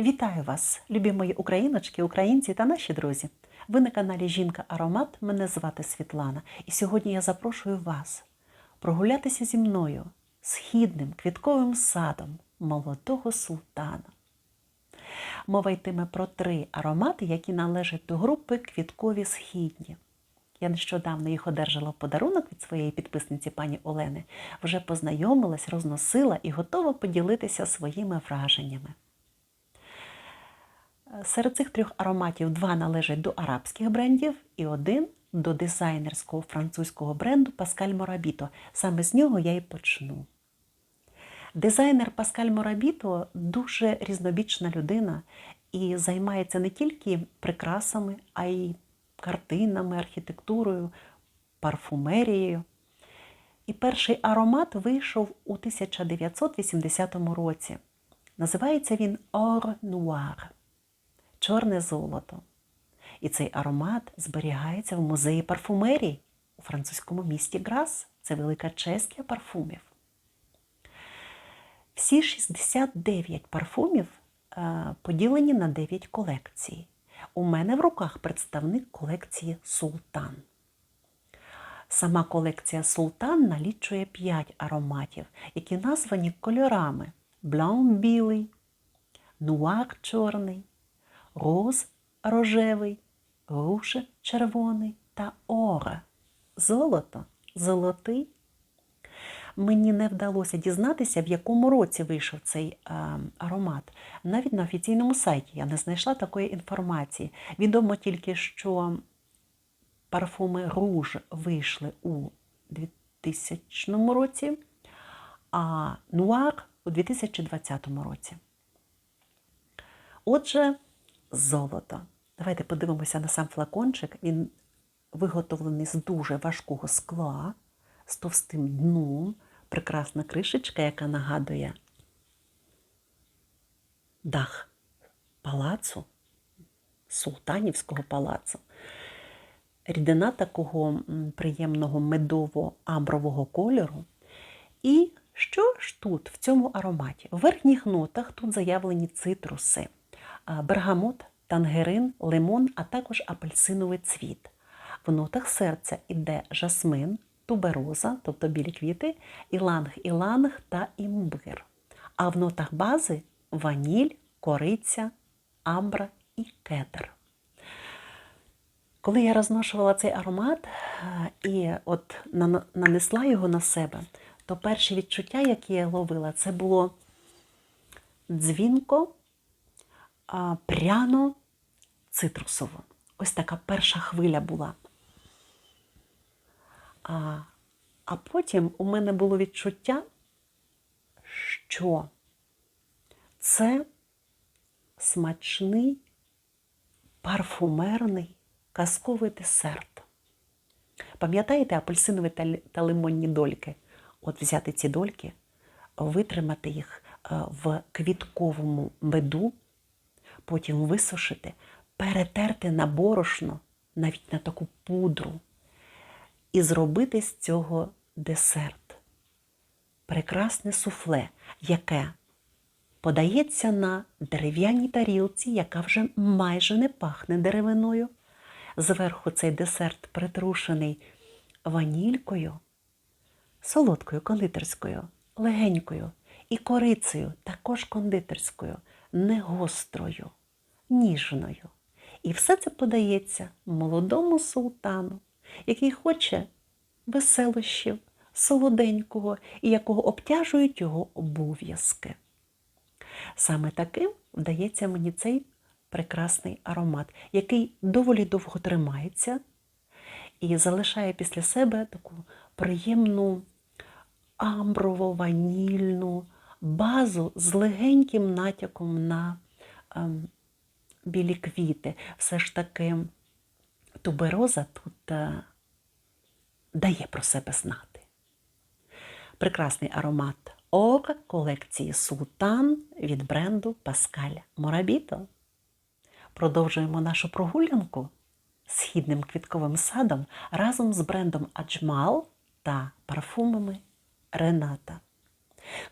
Вітаю вас, любі мої україночки, українці та наші друзі. Ви на каналі Жінка Аромат. Мене звати Світлана, і сьогодні я запрошую вас прогулятися зі мною східним квітковим садом молодого султана. Мова йтиме про три аромати, які належать до групи квіткові східні. Я нещодавно їх одержала в подарунок від своєї підписниці пані Олени. Вже познайомилась, розносила і готова поділитися своїми враженнями. Серед цих трьох ароматів два належать до арабських брендів і один до дизайнерського французького бренду Pascal Morabito. Саме з нього я і почну. Дизайнер Паскаль Морабіто дуже різнобічна людина і займається не тільки прикрасами, а й картинами, архітектурою, парфумерією. І перший аромат вийшов у 1980 році. Називається він Or Noir чорне золото. І цей аромат зберігається в музеї парфумерії у французькому місті Грас. Це велика честь для парфумів. Всі 69 парфумів е, поділені на 9 колекцій. У мене в руках представник колекції Султан. Сама колекція Султан налічує 5 ароматів, які названі кольорами: блан білий, нуар чорний, роз рожевий, руш червоний та оре золото, золотий. Мені не вдалося дізнатися, в якому році вийшов цей аромат. Навіть на офіційному сайті я не знайшла такої інформації. Відомо тільки, що парфуми руж вийшли у 2000 році, а нуар у 2020 році. Отже, золото. Давайте подивимося на сам флакончик. Він виготовлений з дуже важкого скла, з товстим дном, прекрасна кришечка, яка нагадує дах палацу, султанівського палацу. Рідина такого приємного медово-амбрового кольору. І що ж тут, в цьому ароматі? В верхніх нотах тут заявлені цитруси бергамот, тангерин, лимон, а також апельсиновий цвіт. В нотах серця йде жасмин, тубероза, тобто білі квіти, іланг-іланг та імбир. А в нотах бази ваніль, кориця, амбра і кедр. Коли я розношувала цей аромат і от нанесла його на себе, то перші відчуття, які я ловила, це було дзвінко, пряно цитрусово. Ось така перша хвиля була. А, а потім у мене було відчуття, що це смачний парфумерний казковий десерт. Пам'ятаєте апельсинові та лимонні дольки? От взяти ці дольки, витримати їх в квітковому меду потім висушити, перетерти на борошно, навіть на таку пудру, і зробити з цього десерт. Прекрасне суфле, яке подається на дерев'яній тарілці, яка вже майже не пахне деревиною. Зверху цей десерт притрушений ванількою, солодкою кондитерською, легенькою і корицею, також кондитерською, не гострою ніжною. І все це подається молодому султану, який хоче веселощів, солоденького і якого обтяжують його обов'язки. Саме таким вдається мені цей прекрасний аромат, який доволі довго тримається і залишає після себе таку приємну амброво-ванільну базу з легеньким натяком на ем, білі квіти. Все ж таки тубероза тут е, дає про себе знати. Прекрасний аромат ока колекції Султан від бренду Паскаль Морабіто. Продовжуємо нашу прогулянку східним квітковим садом разом з брендом Аджмал та парфумами Рената.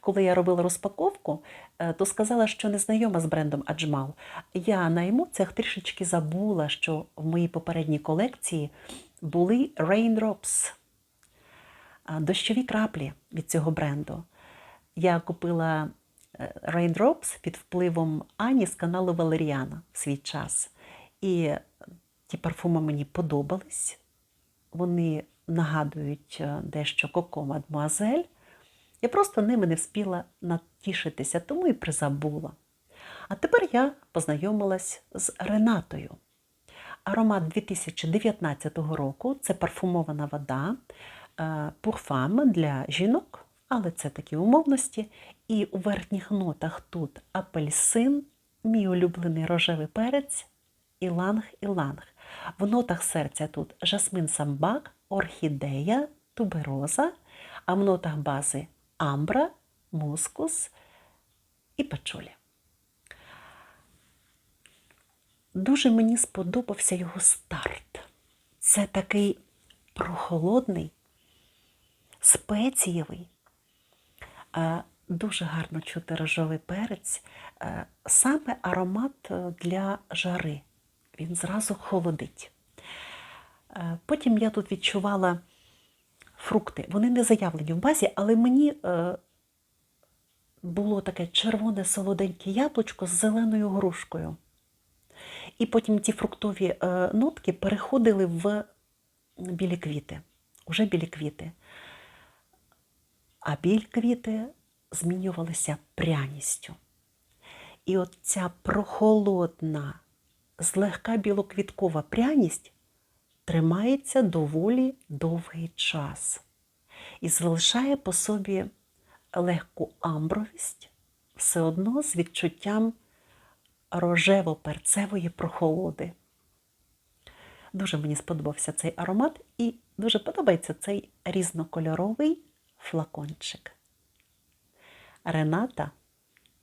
Коли я робила розпаковку, е, то сказала, що не знайома з брендом Аджмал. Я на емоціях трішечки забула, що в моїй попередній колекції були Raindrops, дощові краплі від цього бренду. Я купила е, Raindrops під впливом Ані з каналу Валеріана в свій час. І ті парфуми мені подобались. Вони нагадують е, дещо Коко Мадмуазель. Я просто ними не вспіла натішитися, тому і призабула. А тепер я познайомилась з Ренатою. Аромат 2019 року це парфумована вода е, пурфам для жінок, але це такі умовності. І у верхніх нотах тут апельсин, мій улюблений рожевий перець, іланг-іланг. В нотах серця тут жасмин самбак, орхідея, тубероза, а в нотах бази амбра, мускус і пачулі. Дуже мені сподобався його старт. Це такий прохолодний, спецієвий, е, дуже гарно чути рожовий перець, е, саме аромат е, для жари. Він зразу холодить. Потім я тут відчувала фрукти. Вони не заявлені в базі, але мені е, було таке червоне солоденьке яблучко з зеленою грушкою. І потім ті фруктові е, нотки переходили в білі квіти, уже білі квіти. А білі квіти змінювалися пряністю. І от ця прохолодна, злегка білоквіткова пряність тримається доволі довгий час і залишає по собі легку амбровість, все одно з відчуттям рожево-перцевої прохолоди. Дуже мені сподобався цей аромат і дуже подобається цей різнокольоровий флакончик. Рената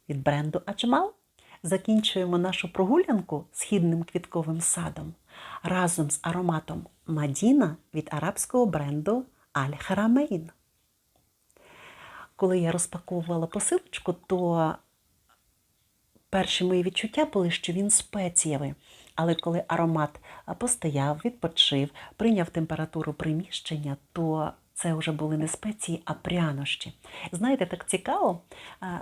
від бренду Аджмал. Закінчуємо нашу прогулянку східним квітковим садом разом з ароматом Мадіна від арабського бренду Аль Харамейн. Коли я розпаковувала посилочку, то перші мої відчуття були, що він спецієвий. Але коли аромат постояв, відпочив, прийняв температуру приміщення, то це вже були не спеції, а прянощі. Знаєте, так цікаво,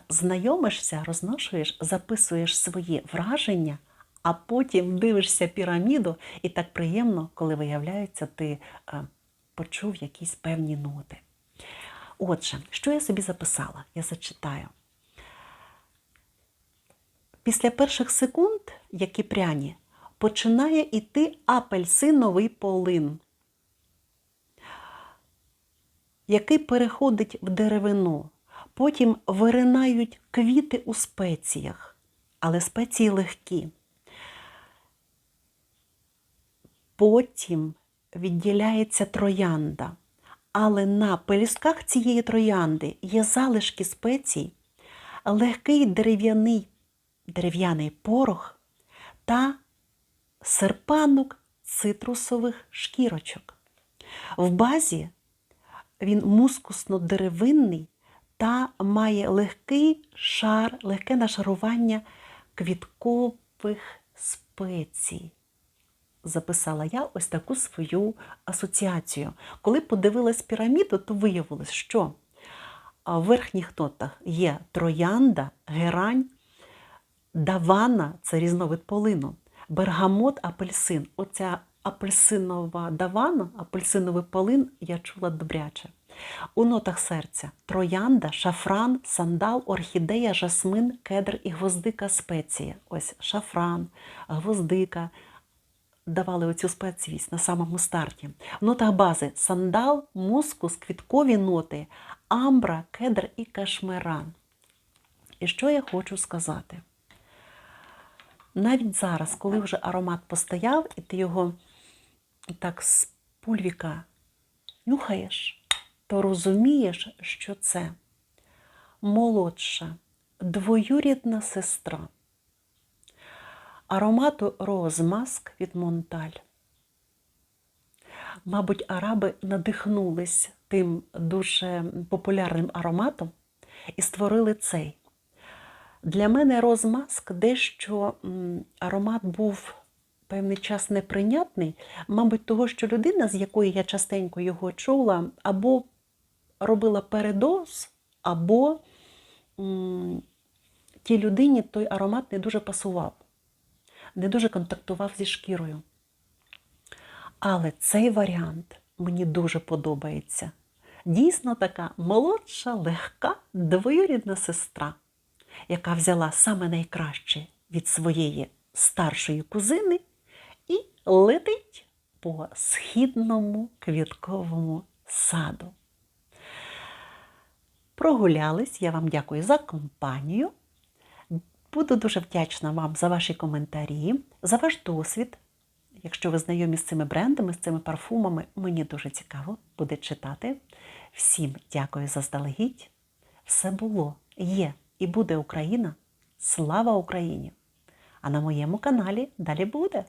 знайомишся, розношуєш, записуєш свої враження, а потім дивишся піраміду, і так приємно, коли виявляється, ти а, почув якісь певні ноти. Отже, що я собі записала? Я зачитаю. Після перших секунд, які пряні, починає йти апельсиновий полин, який переходить в деревину. Потім виринають квіти у спеціях, але спеції легкі. Потім відділяється троянда, але на пелюстках цієї троянди є залишки спецій, легкий дерев'яний дерев'яний порох та серпанок цитрусових шкірочок. В базі він мускусно-деревинний та має легкий шар, легке нашарування квіткових спецій. Записала я ось таку свою асоціацію. Коли подивилась піраміду, то виявилось, що в верхніх нотах є троянда, герань, давана це різновид полину, бергамот, апельсин. Оця апельсинова давана, апельсиновий полин я чула добряче. У нотах серця троянда, шафран, сандал, орхідея, жасмин, кедр і гвоздика спеція. Ось шафран, гвоздика. Давали оцю спеціїсть на самому старті. В нотах бази сандал, мускус, квіткові ноти, амбра, кедр і кашмиран. І що я хочу сказати? Навіть зараз, коли вже аромат постояв, і ти його так з пульвіка нюхаєш, то розумієш, що це молодша, двоюрідна сестра аромату розмаск від Монталь. Мабуть, араби надихнулись тим дуже популярним ароматом і створили цей. Для мене розмаск дещо аромат був певний час неприйнятний, мабуть, того, що людина, з якої я частенько його чула, або робила передоз, або тій людині той аромат не дуже пасував, не дуже контактував зі шкірою. Але цей варіант мені дуже подобається. Дійсно така молодша, легка, двоюрідна сестра, яка взяла саме найкраще від своєї старшої кузини і летить по східному квітковому саду. Прогулялись. Я вам дякую за компанію. Буду дуже вдячна вам за ваші коментарі, за ваш досвід. Якщо ви знайомі з цими брендами, з цими парфумами, мені дуже цікаво буде читати. Всім дякую заздалегідь. Все було, є і буде Україна. Слава Україні! А на моєму каналі далі буде.